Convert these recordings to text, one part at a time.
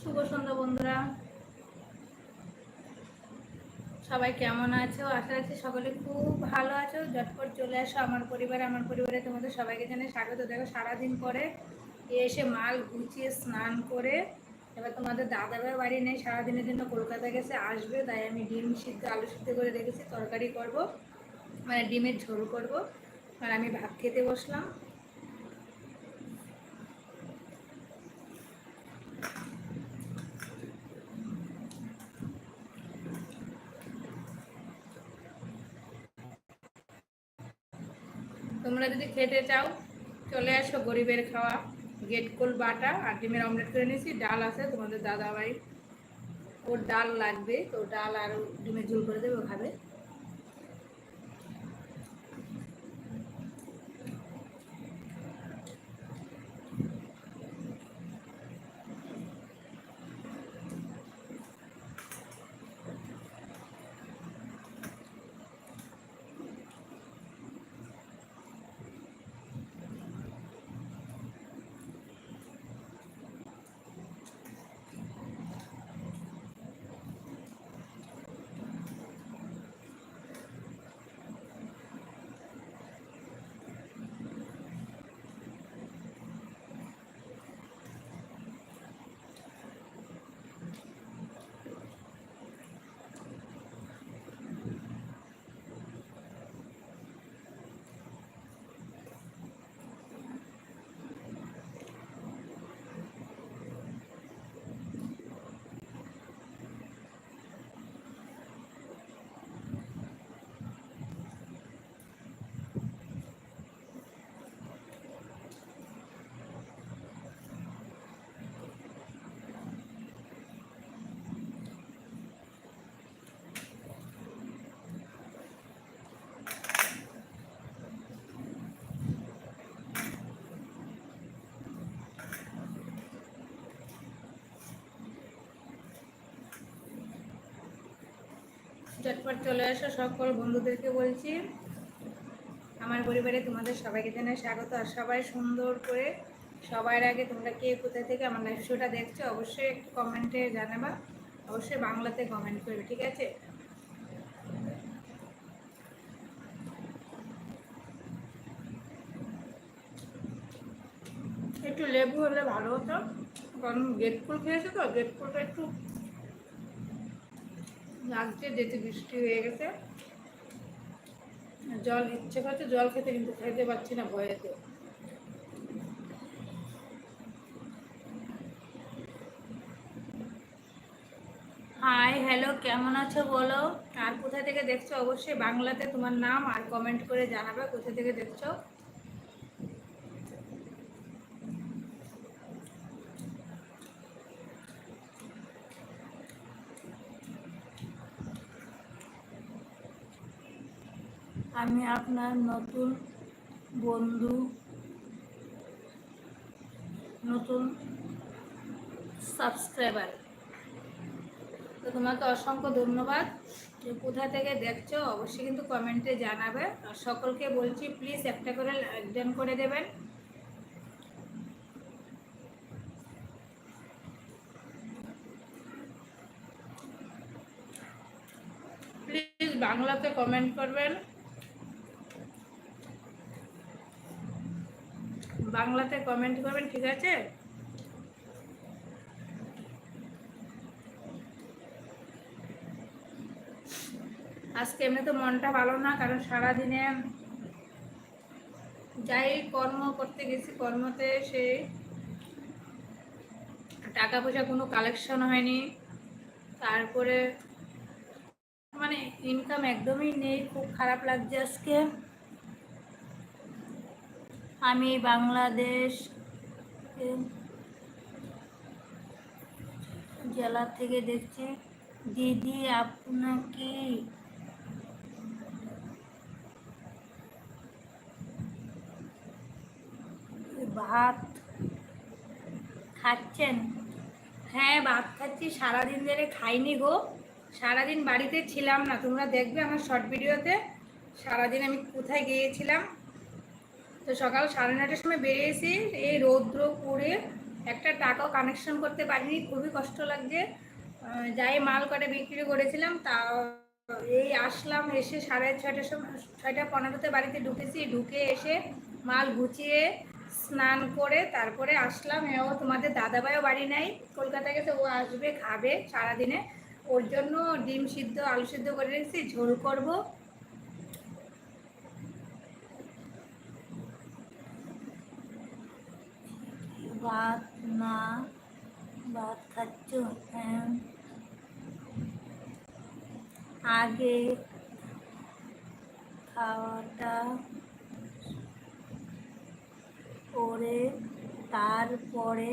শুভ সন্ধ্যা বন্ধুরা। সবাই কেমন আছো? আশা রাখছি সকলে খুব ভালো আছো। ঝটপট চলে আসো আমার পরিবারে। আমার পরিবারে তোমাদের সবাইকে জানাই স্বাগত। দেখো, সারাদিন পরে এসে মাল গুছিয়ে স্নান করে এবার তোমাদের দাদাভাই বাড়ি নেই, সারাদিনের জন্য কলকাতা গেছে, আসবে। তাই আমি ডিম সিদ্ধ, আলু সিদ্ধ করে রেখেছি, তরকারি করব। মানে ডিমের ঝোল করব। আর আমি ভাত খেতে বসলাম তোমরা যদি খেতে চাও, চলে আসো গরিবের খাওয়া। গেটকোল বাটা আর ডিমের অমলেট করে নিয়েছি। ডাল আছে তোমাদের দাদা ভাই ওর ডাল লাগবে, তো ডাল আর ডিমের ঝোল করে দেবে খাবে। চটপট চলে আসো, সকল বন্ধুদেরকে বলছি। আমার পরিবারে তোমাদের সবাইকে জানাই স্বাগত। আর সবাই সুন্দর করে সবার আগে তোমরা কে কোথা থেকে আমার লাইভ শোটা দেখছ, অবশ্যই একটু কমেন্টে জানাবা। অবশ্যই বাংলাতে কমেন্ট করবে, ঠিক আছে? একটু লেবু হলে ভালো হতো, কারণ গেট ফুল খেয়েছে তো গেট ফুলটা একটু লাগছে যেতে বৃষ্টি হয়ে গেছে, জল ইচ্ছে করছে, জল খেতে কিন্তু খেতে পারছি না ভয়েতে। হাই হ্যালো কেমন আছো বলো? আর কোথা থেকে দেখছ? অবশ্যই বাংলাতে তোমার নাম আর কমেন্ট করে জানাবে কোথা থেকে দেখছ আমি আপনার নতুন বন্ধু, নতুন সাবস্ক্রাইবার তো তোমাকে অসংখ্য ধন্যবাদ। কোথা থেকে দেখছ, অবশ্যই কিন্তু কমেন্টে জানাবে। আর সকলকে বলছি প্লিজ একটা করে একজন করে দেবেন। প্লিজ বাংলাতে কমেন্ট করবেন। বাংলাতে কমেন্ট করবেন, ঠিক আছে? আজকে এমনি তো মনটা ভালো না, কারণ সারাদিনে যাই কর্ম করতে গেছি, কর্মতে সে টাকা পয়সা কোনো কালেকশন হয়নি। তারপরে মানে ইনকাম একদমই নেই, খুব খারাপ লাগছে আজকে। আমি বাংলাদেশ জেলা থেকে দেখছি। দিদি আপনাকে ভাত খাচ্ছেন? হ্যাঁ ভাত খাচ্ছি। সারাদিন ধরে খাইনি গো। সারাদিন বাড়িতে ছিলাম না। তোমরা দেখবে আমার শর্ট ভিডিওতে সারাদিন আমি কোথায় গিয়েছিলাম? তো সকাল সাড়ে নটার সময় বেরিয়েছি এই রৌদ্র পড়ে একটা টাকাও কানেকশন করতে পারিনি, খুবই কষ্ট লাগছে। যাই মাল করে বিক্রি করেছিলাম তা এই আসলাম, এসে সাড়ে ছয়টার সময় ছয়টা পনেরোতে বাড়িতে ঢুকেছি, ঢুকে এসে মাল গুছিয়ে স্নান করে তারপরে আসলাম। ও তোমাদের দাদাভাইও বাড়ি নাই কলকাতা গেছে, ও আসবে, খাবে সারাদিনে। ওর জন্য ডিম সিদ্ধ, আলু সিদ্ধ করে রেখেছি, ঝোল করব। ভাত না ভাত খাচ্ছ হ্যাঁ আগে খাওয়াটা করে তারপরে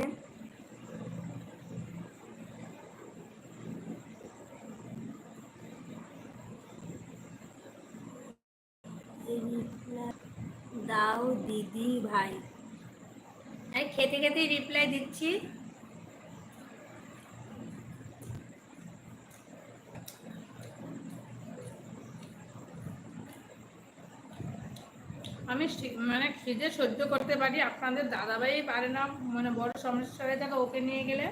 দাও দিদি ভাই। এই খেতে খেতেই রিপ্লাই দিচ্ছি। আমি মানে খিদে সহ্য করতে পারি, আপনাদের দাদাভাই পারে না মানে বড় সমস্যা হয়ে থাকে ওকে নিয়ে গেলে।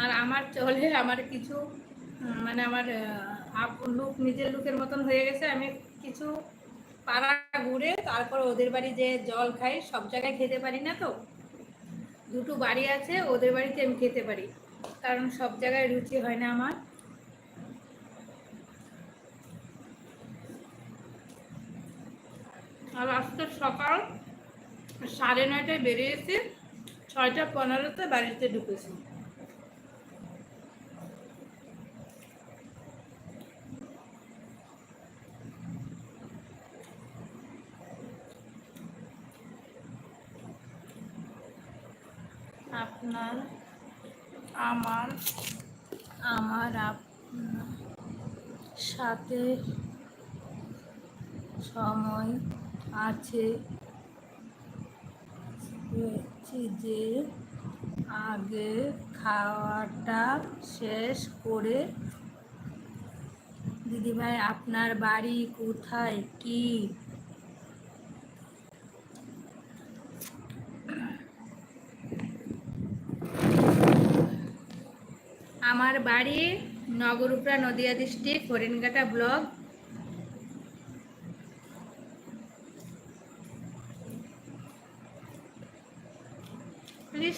আর আমার চলে, আমার কিছু মানে আমার লুক নিজের লুকের মতন হয়ে গেছে, আমি কিছু পাড়া ঘুরে তারপর ওদের বাড়ি যে জল খাই, সব জায়গায় খেতে পারি না তো। দুটো বাড়ি আছে, ওদের বাড়িতে আমি খেতে পারি। কারণ সব জায়গায় রুচি হয় না আমার। আর আজকে সকাল সাড়ে নয়টায় বেরিয়েছি, ছয়টা পনেরোতে বাড়িতে ঢুকেছি আপনার আমার আমার আপনার সাথে সময় আছে বলছি যে আগে খাওয়াটা শেষ করে দিদিভাই, আপনার বাড়ি কোথায়? কি? আমার বাড়ি নগরুপড়া নদীয়া ডিস্ট্রিক্ট হরিণঘাটা ব্লক।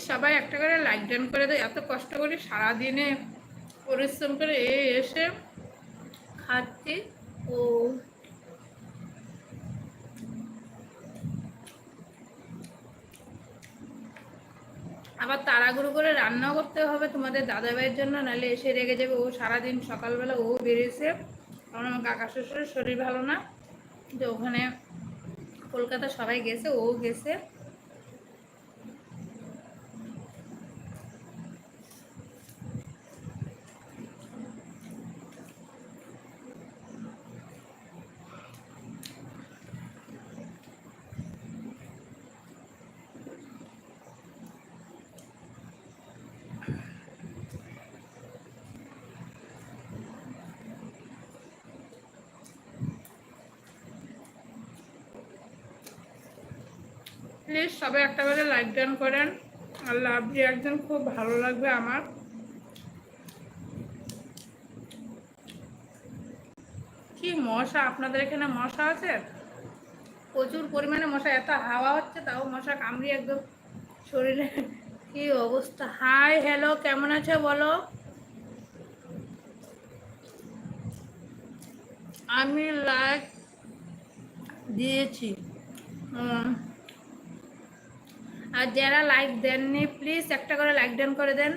সবাই একটা করে লাইক ডান করে দেয় এত কষ্ট করে সারাদিনে পরিশ্রম করে এসে খাচ্ছি। ও আবার তাড়াহুড়ো করে রান্নাও করতে হবে তোমাদের দাদাভাইয়ের জন্য, নাহলে এসে রেগে যাবে। ও সারাদিন সকালবেলা ও বেরিয়েছে। কারণ আমার কাকা শ্বশুরের শরীর ভালো না। যে ওখানে কলকাতা সবাই গেছে, ও গেছে প্লিজ সবাই একটা করে লাইক ডান করেন। আর লাভলি একজন খুব ভালো লাগবে আমার। কি মশা আপনাদের এখানে মশা আছে? প্রচুর পরিমাণে মশা এত হাওয়া হচ্ছে তাও মশা কামড়ি একদম শরীরে। কি অবস্থা? হাই হ্যালো কেমন আছে বলো? আমি লাইক দিয়েছি। উম, আর যারা লাইক দেননি প্লিজ একটা করে লাইক ডান করে দেন।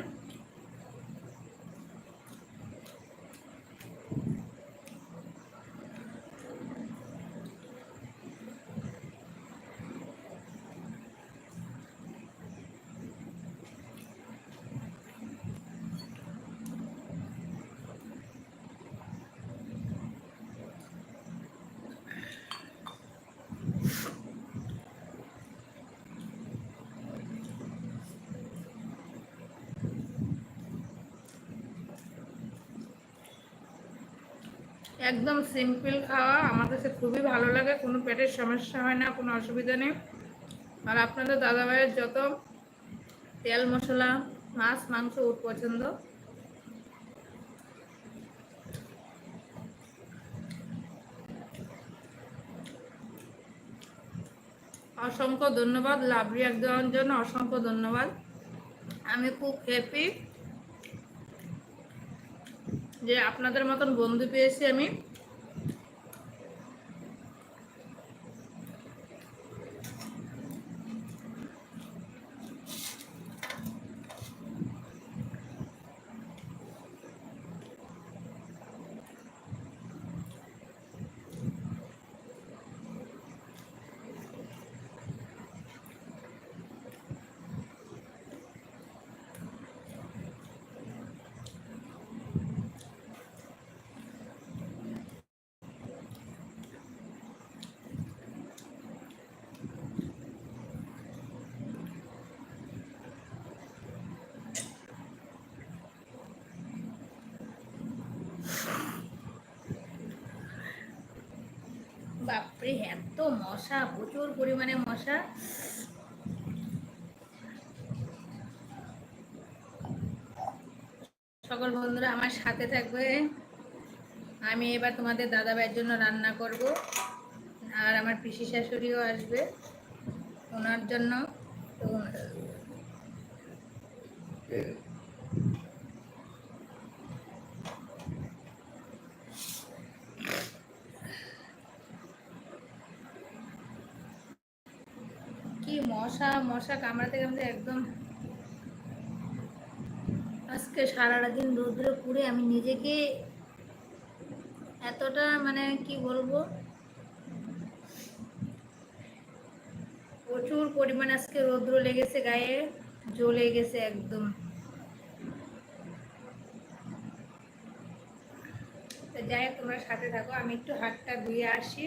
একদম সিম্পল খাওয়া। আমার কাছে খুবই ভালো লাগে। কোনো পেটের সমস্যা হয় না, কোনো অসুবিধা নেই। আর আপনাদের দাদাভাইয়ের যত তেল মশলা, মাছ, মাংস ওর পছন্দ। অসংখ্য ধন্যবাদ। লাভ রিয়াক দেওয়ার জন্য অসংখ্য ধন্যবাদ। আমি খুব হ্যাপি যে আপনাদের মতন বন্ধু পেয়েছি আমি। বাপরে, এত মশা, প্রচুর পরিমাণে মশা। সকল বন্ধুরা, আমার সাথে থাকবে। আমি এবার তোমাদের দাদা ভাইয়ের জন্য রান্না করব। আর আমার পিসি শাশুড়িও আসবে ওনার জন্য। তো কি মশা মশা কামড়াতে কামড়াতে একদম আজকে সারাটা দিন রোদ্রে পুড়ে আমি নিজেকে এতটা মানে কি বলব? প্রচুর পরিমাণে আজকে রৌদ্র লেগেছে গায়ে, জ্বলে গেছে একদম। যাই হোক, তোমরা সাথে থাকো, আমি একটু হাতটা ধুয়ে আসি।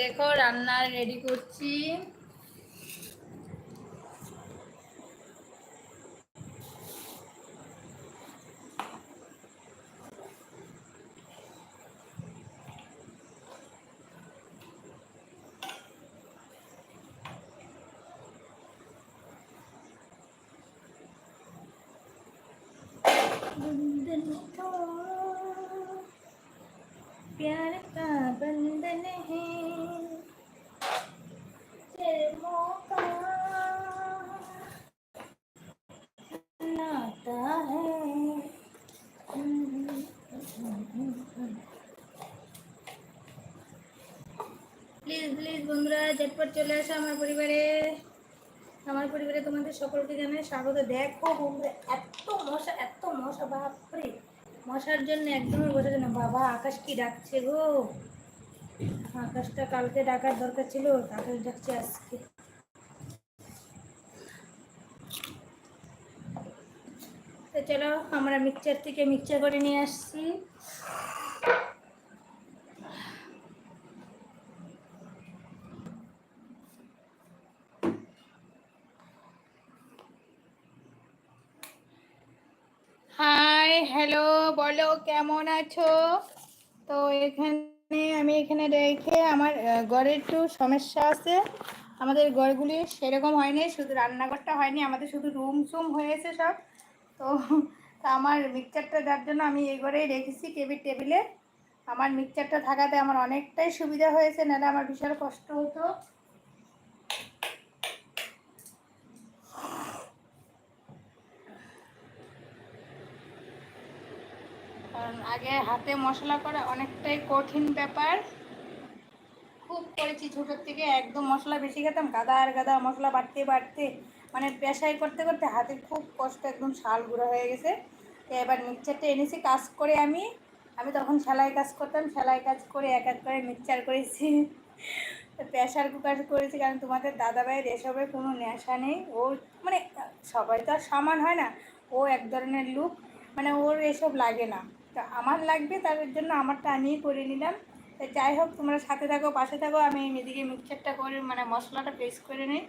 দেখো রান্না রেডি করছি। প্লিজ প্লিজ বন্ধুরা, ঝটপট চলে আসো আমার পরিবারে। আমার পরিবারে তোমাদের সকলকে জানাই স্বাগত। দেখো বন্ধুরা, এত মশা এত মশা, বাপরে। মশার জন্য একদমই বোঝা যায় না। বাবা, আকাশ কি ডাকছে গো? আকাশটা কালকে ডাকার দরকার ছিল, আকাশ ডাকছে আজকে। তো চলো, আমরা মিক্সচার থেকে মিক্সচার করে নিয়ে আসছি হাই হ্যালো, বলো কেমন আছো? তো এখানে আমি এখানে রেখে আমার ঘরে একটু সমস্যা আছে। আমাদের ঘরগুলি সেরকম হয়নি, শুধু রান্নাঘরটা হয়নি, আমাদের শুধু রুম সুম হয়েছে সব। তো, তা আমার মিক্সচারটা যার জন্য আমি এই ঘরেই রেখেছি টেবিল, টেবিলে। আমার মিক্সচারটা থাকাতে আমার অনেকটাই সুবিধা হয়েছে, নাহলে আমার বিশাল কষ্ট হতো। কারণ আগে হাতে মশলা করা অনেকটাই কঠিন ব্যাপার। খুব করেছি ছোটোর থেকে, একদম মশলা বেশি খেতাম, গাদা আর গাদা মশলা বাড়তে বাড়তে মানে পেশাই করতে করতে হাতে খুব কষ্ট, একদম শাল গুঁড়ো হয়ে গেছে। তো এবার মিক্সচারটা এনেছি, কাজ করে আমি আমি তখন সেলাই কাজ করতাম, সেলাই কাজ করে এক এক করে মিক্সচার করেছি। প্রেশার কুকার করেছি, কারণ তোমাদের দাদাভাইয়ের এসবের কোনো নেশা নেই। ও মানে সবাই তো আর সমান হয় না, ও এক ধরনের লুক মানে ওর এসব লাগে না। তা আমার লাগবে, তার জন্য আমারটা আমিই করে নিলাম। তো যাই হোক, তোমরা সাথে থাকো, পাশে থাকো, আমি এদিকে মিক্সচারটা করে মানে মশলাটা পেস্ট করে নিই।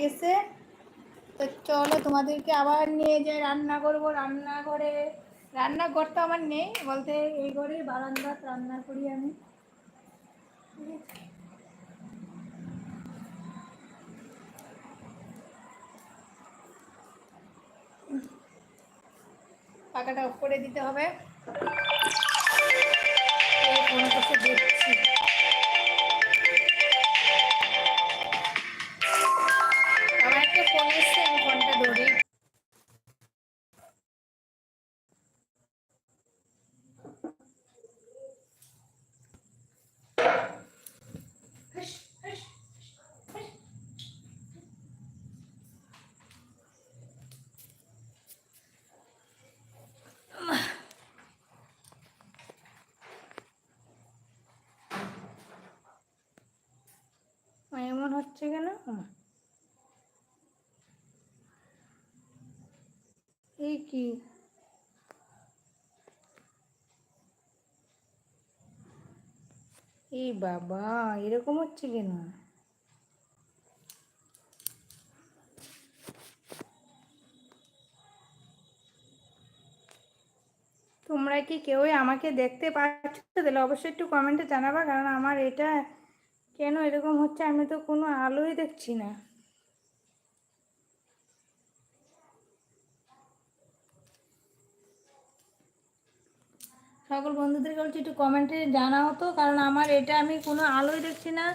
গেছে। তো চলো তোমাদেরকে আবার নিয়ে যাই রান্না করব। রান্নাঘরে, রান্নাঘর তো আমার নেই, বলতে এই ঘরে বারান্দাত রান্না করি আমি। পাকাটা অফ করে দিতে হবে। দেখছি। হচ্ছে কেন? এই কি? এই বাবা, এরকম হচ্ছে কেন? তোমরা কি কেউই আমাকে দেখতে পাচ্ছ? তাহলে অবশ্যই একটু কমেন্টে জানাবা, কারণ আমার এটা কেন এরকম হচ্ছে? আমি তো কোনো আলোই দেখছি না। সকল বন্ধুদেরকে বলছি একটু কমেন্টে জানা হতো কারণ আমার এটা আমি কোনো আলোই দেখছি না।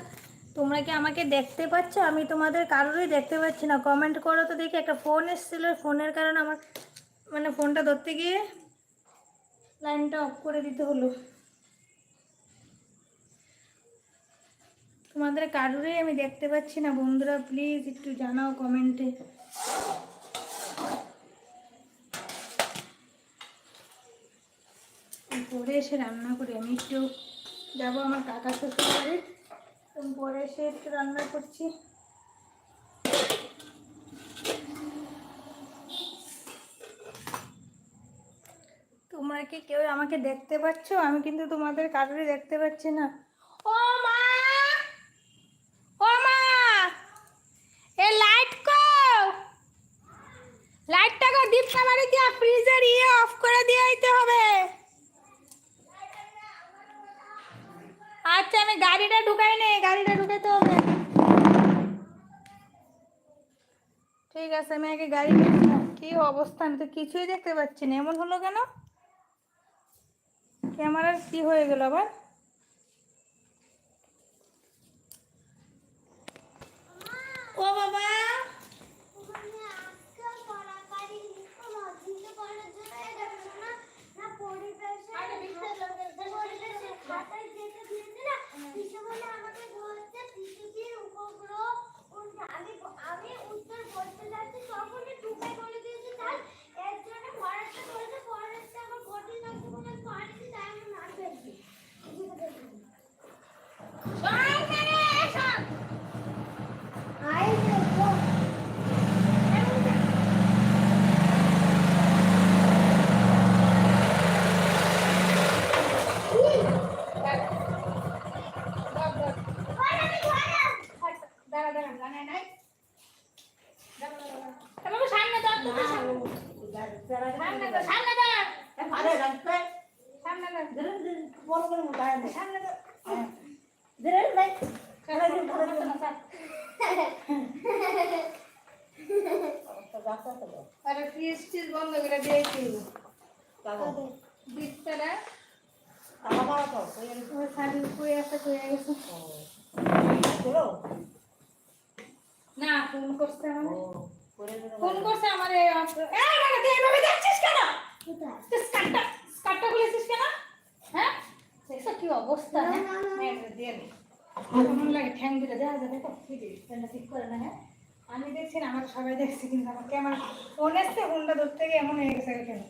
তোমরা কি আমাকে দেখতে পাচ্ছ? আমি তোমাদের কারোরই দেখতে পাচ্ছি না। কমেন্ট করো তো দেখি, একটা ফোন এসেছিল। ফোনের কারণে আমার মানে ফোনটা ধরতে গিয়ে লাইনটা অফ করে দিতে হলো। তোমাদের কারোরই আমি দেখতে পাচ্ছি না। বন্ধুরা প্লিজ একটু জানাও কমেন্টে পরে এসে রান্না করি। আমি একটু যাব আমার কাকা শ্বশুর বাড়ি। তো পরে এসে একটু রান্না করছি। তোমরা কি কেউ আমাকে দেখতে পাচ্ছ? আমি কিন্তু তোমাদের কারোরই দেখতে পাচ্ছি না ও মা ও মা এ লাইট কো লাইটটা কো ফ্রিজের ইয়ে অফ করে দিয়ে দিতে হবে। আচ্ছা আমি গাড়িটা ঢুকাই নে, গাড়িটা ঢুকাইতে হবে। ঠিক আছে, আমি আগে গাড়ি। কি অবস্থা, আমি তো কিছুই দেখতে পাচ্ছি না। এমন হলো কেন? ক্যামেরার কি হয়ে গেল আবার ও বাবা আমি উত্তর বলতে যাচ্ছি তখনই টুকাই বলে দিয়েছি তাই এর জন্য ফরেস্টে বলেছে ফরেস্টে আমার কঠিন লাগছে বলে আমি পারিনি তাই আমি না পেয়েছি আই দেখো দাঁড়া দাঁড়া জানে নাই দাঁড়া, দাঁড়া, দাঁড়া। এ বাবা, সামনে দাও, তুমি সামনে। সামনে দাও, সামনে দাও। সামনে দাও। সামনে দাও। আরে ফ্রিজ টিজ বন্ধ করে দিয়েছি গেছে না ফোন করছে ফোন করছে আমার এভাবে খুলেছিস কেন? হ্যাঁ? দেখছ কি অবস্থা? হ্যাঁ হ্যাঁ, দিয়ে নে। কেমন লাগে ঠ্যাং দিলে দেখা যাবে তো কি দিবি ফোনটা ঠিক করে না হ্যাঁ? আমি দেখছি না আমার সবাই দেখছি কিন্তু আমার ক্যামেরা ফোন এসছে ফোনটা ধরতে গিয়ে এমন হয়ে গেছে কেন?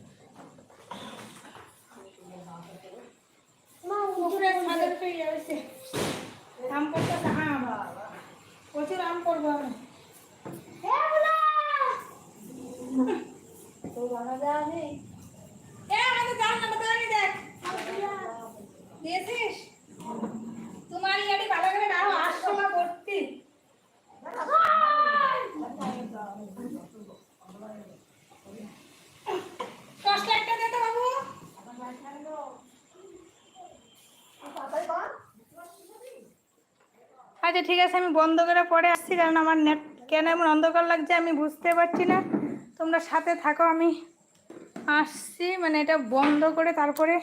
আম করতেছে আম প্রচুর আম করব আমি এ, আমাদের জানলাটা দাঁড়িয়ে দেখ। দিয়েছিস? তোমার ইয়াটি ভালো করে রাখো, আসছো না ভর্তি। টর্চ লাইটটা দে তো বাবু। আচ্ছা ঠিক আছে, আমি বন্ধ করে পরে আসছি, কারণ আমার নেট কেন এমন অন্ধকার লাগছে আমি বুঝতে পারছি না। তোমরা সাথে থাকো, আমি আসছি মানে এটা বন্ধ করে তারপরে